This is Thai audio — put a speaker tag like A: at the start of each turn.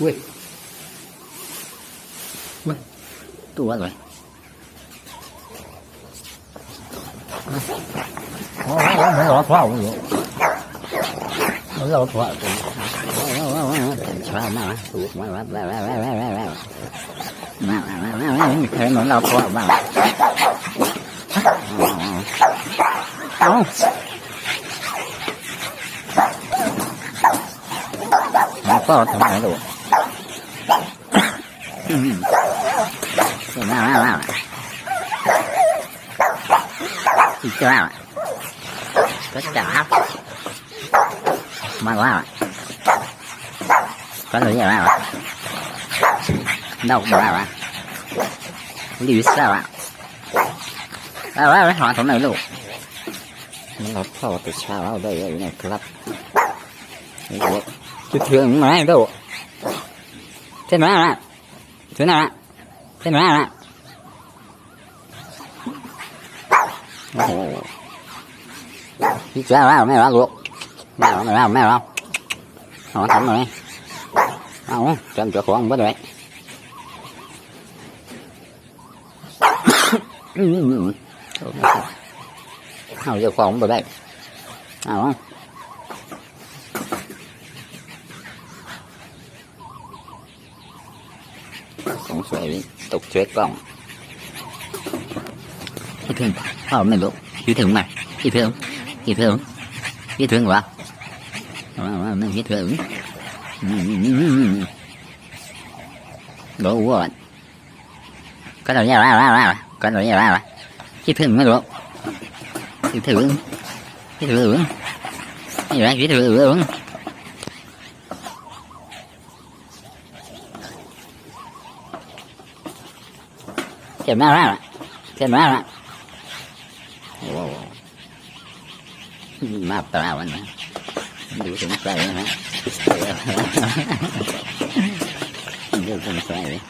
A: เว้ยมันตัวอะไรอ๋อไม่รอดพ่อไม่รอดไม่รอดพ่อชอวมากถูวมากแล้วแล้วแล้วแล้วแล้วแล้วมาแล้วแล้วแล้วเคยเหมือนเราพ่อบ้างวอาพ่อทำไมลูก อีกตัวก็จับมาว่าก็เลยว่าดอกว่าว่าลิวซ่าว่าว่าว่าหอนผมหน่อยลูกมันรับเข้าติดชาแล้วได้อยู่ในครับจุดเทืองมาได้ดูใช่ไหมล่ะ thế nào ạ thế nào ạ cái chả vào mày vào luộc vào mày vào mày vào nó thấm rồi không cho em chỗ khổ không biết rồi không giờ khổ không biết đấy nào không cũng phải tục chết vòng dễ thương. Hoa này bộ dễ thương này dễ thương. Dễ thương. Dễ thương ờ, ờ, quá dễ thương. Đồ uống rồi có đồ ra ra ra có đồ ra ra ra. Dễ thương mấy bộ dễ thương. Dễ thương. Dễ thương. Dễ thương. เห็นมาแล้วเห็นมาแล้วโอ้มาตราวันนะดูสงสัยนะดูสงสัยเลย